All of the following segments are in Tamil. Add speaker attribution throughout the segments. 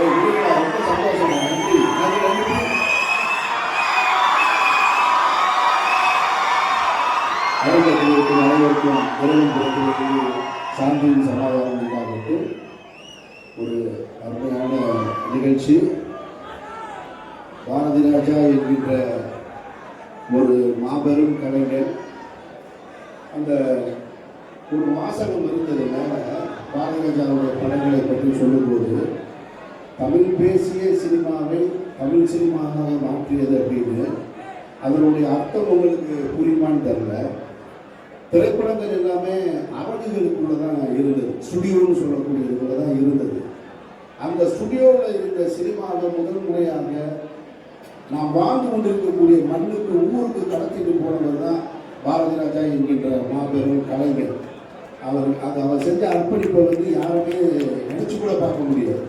Speaker 1: ஏய், ரொம்ப சந்தோஷம் நன்றி அனைவருக்கும் இறைவன் பிறப்பிலிருந்து சாந்தியும் சமாதானம் உண்டாகட்டு ஒரு அருமையான நிகழ்ச்சி பாரதி ராஜா என்கின்ற ஒரு மாபெரும் கலைஞர் அந்த ஒரு வாசகம் இருந்தது பாரதி ராஜாவுடைய படங்களை பற்றி சொல்லும்போது தமிழ் பேசிய சினிமாவை தமிழ் சினிமாவாக மாற்றியது அப்படின்னு. அதனுடைய அர்த்தம் உங்களுக்கு புரியுமான்னு தெரில திரைப்படங்கள் எல்லாமே அரங்குகளுக்குள்ள தான் இருந்தது. ஸ்டுடியோன்னு சொல்லக்கூடியதுக்குள்ள தான் இருந்தது. அந்த ஸ்டுடியோவில் இருந்த சினிமாவை முதல் முறையாக நாம் வாழ்ந்து கொண்டிருக்கக்கூடிய மண்ணுக்கு ஊருக்கு கடத்திட்டு போனவர் தான் பாரதி ராஜா என்கின்ற மாபெரும் கலைஞர். அவர் அது அவர் செஞ்ச அர்ப்பணிப்பை வந்து யாருமே நினச்சி கூட பார்க்க முடியாது.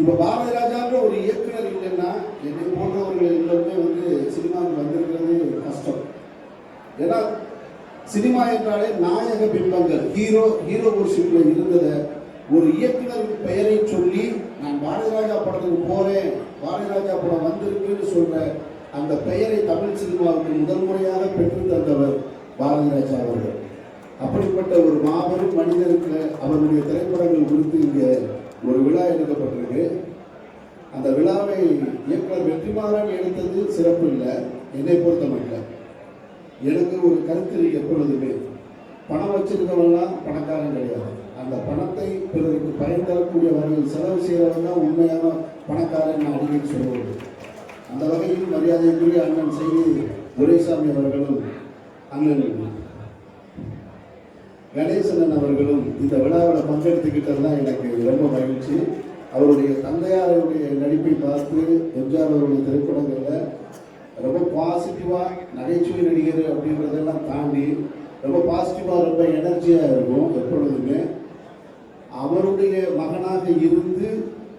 Speaker 1: இப்போ பாரதி ராஜான்ற ஒரு இயக்குனர் இல்லைன்னா என்னை போன்றவர்கள் எல்லாருமே வந்து சினிமாவுக்கு வந்திருக்கிறது கஷ்டம். ஏன்னா சினிமா என்றாலே நாயக பிம்பங்கள். ஹீரோ ஹீரோ ஒர்ஷிப்ல இருந்ததை ஒரு இயக்குனரின் பெயரை சொல்லி நான் பாரதிராஜா படத்துக்கு போறேன் பாரதிராஜா படம் வந்திருக்குன்னு சொல்ற அந்த பெயரை தமிழ் சினிமாவுக்கு முதல் முறையாக பெற்று தந்தவர் பாரதிராஜா அவர்கள். அப்படிப்பட்ட ஒரு மாபெரும் மனிதருக்கு அவருடைய திரைப்படங்கள் குறித்து இங்கே ஒரு விழா எடுக்கப்பட்டிருக்கு. அந்த விழாவை இயக்குனர் வெற்றிமாறன் எடுத்தது சிறப்பு இல்லை. என்னை பொறுத்த மட்டும் எனக்கு ஒரு கருத்து எப்பொழுதுமே. பணம் வச்சிருக்கவங்களாம் பணக்காரன் கிடையாது. அந்த பணத்தை பிறருக்கு பயன் தரக்கூடிய வகையில் செலவு செய்கிறவங்க தான் உண்மையான பணக்காரன் நான் அடிக்கடி சொல்வது அந்த வகையில் மரியாதைக்குரிய அண்ணன் செய்தி துரைசாமி அவர்களும் அண்ணன் கணேசனன் அவர்களும் இந்த விழாவில் பங்கெடுத்துக்கிட்டது தான் எனக்கு ரொம்ப மகிழ்ச்சி. அவருடைய தந்தையாருடைய நடிப்பை பார்த்து எம்ஜிஆர் அவருடைய திரைப்படங்களில் ரொம்ப பாசிட்டிவாக நகைச்சுவை நடிகர் அப்படின்றதெல்லாம் தாண்டி ரொம்ப பாசிட்டிவாக ரொம்ப எனர்ஜியாக இருக்கும் எப்பொழுதுமே. அவருடைய மகனாக இருந்து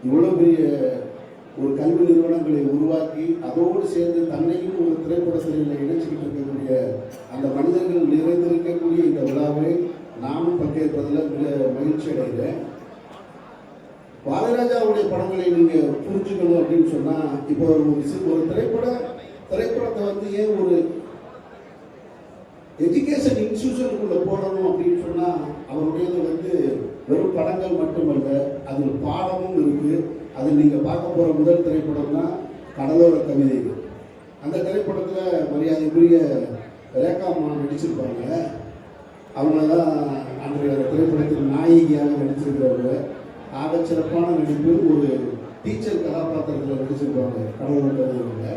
Speaker 1: இவ்வளோ பெரிய ஒரு கல்வி நிறுவனங்களை உருவாக்கி அதோடு சேர்ந்து தன்னையும் ஒரு திரைப்பட சிலையில் இணைச்சிக்கிட்டு இருக்கக்கூடிய அந்த மனிதர்கள் நிறைந்திருக்கக்கூடிய இந்த விழாவை இருப்பதில் மிக மகிழ்ச்சி அடைகிறேன். பாலராஜாவுடைய படங்களை நீங்க புரிஞ்சுக்கணும் அப்படின்னு சொன்னா இப்போ ஒரு சி- ஒரு திரைப்பட திரைப்படத்தை வந்து ஏன் ஒரு எஜுகேஷன் இன்ஸ்டியூஷனுக்குள்ளே போடணும் அப்படின்னு சொன்னா அவருடையது வந்து வெறும் படங்கள் மட்டுமல்ல அதில் பாடமும் இருக்கு. அது நீங்க பார்க்க போற முதல் திரைப்படம் தான் கடலோர கவிதைகள். அந்த திரைப்படத்துல மரியாதைக்குரிய ரேகா அம்மா நடிச்சிருப்பாங்க. அவங்க தான் அன்றைய திரைப்படத்தில் நாயகியாக நடிச்சிருக்கிறவங்க ஆக சிறப்பான நடிப்பு ஒரு டீச்சர் கதாபாத்திரத்தில் நடிச்சிருப்பாங்க கடலோர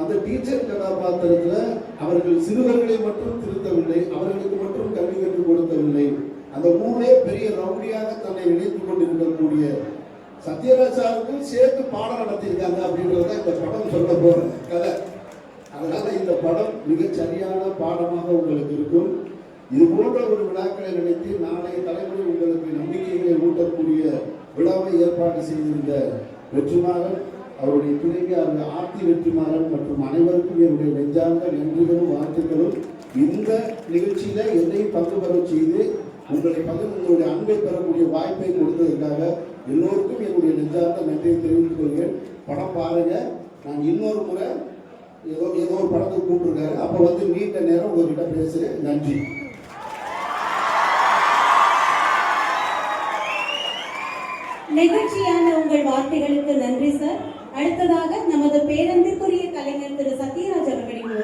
Speaker 1: அந்த டீச்சர் கதாபாத்திரத்தில் அவர்கள் சிறுவர்களை மட்டும் திருத்தவில்லை அவர்களுக்கு மட்டும் கல்வி கற்றுக் கொடுக்கவில்லை அந்த ஊரே பெரிய ரவுடியாக தன்னை இணைத்துக் கொண்டிருக்கக்கூடிய சத்யராஜ் சேர்த்து பாடம் நடத்தியிருக்காங்க அப்படின்றத இந்த படம் சொல்ல போற கதை. அதனால இந்த படம் மிகச் சரியான பாடமாக உங்களுக்கு இருக்கும். இது போன்ற ஒரு விழாக்களை நினைத்து நாளைய தலைமுறை உங்களுக்கு நம்பிக்கைகளை ஊட்டக்கூடிய விழாவை ஏற்பாடு செய்திருந்த வெற்றிமாறன் அவருடைய துணைவி அந்த ஆர்த்தி வெற்றிமாறன் மற்றும் அனைவருக்கும் என்னுடைய நெஞ்சார்ந்த நன்றிகளும் வாழ்த்துக்களும். இந்த நிகழ்ச்சியில என்னையும் பங்கு பெற செய்து உங்களை பகிர்ந்து உங்களுடைய அன்பை பெறக்கூடிய வாய்ப்பை கொடுத்ததற்காக எல்லோருக்கும் என்னுடைய நெஞ்சார்ந்த நன்றியை தெரிவித்துக் கொள்கிறேன். படம் பாருங்க. நான் இன்னொரு முறை ஏதோ ஏதோ ஒரு படத்துக்கு கூப்பிட்டுருக்காரு. அப்போ வந்து நீண்ட நேரம் உங்ககிட்ட பேசுகிறேன் நன்றி.
Speaker 2: நிகழ்ச்சியான உங்கள் வார்த்தைகளுக்கு நன்றி சார் அடுத்ததாக நமது பேரன்பிற்குரிய கலைஞர் திரு சத்யராஜ் அவர்களின்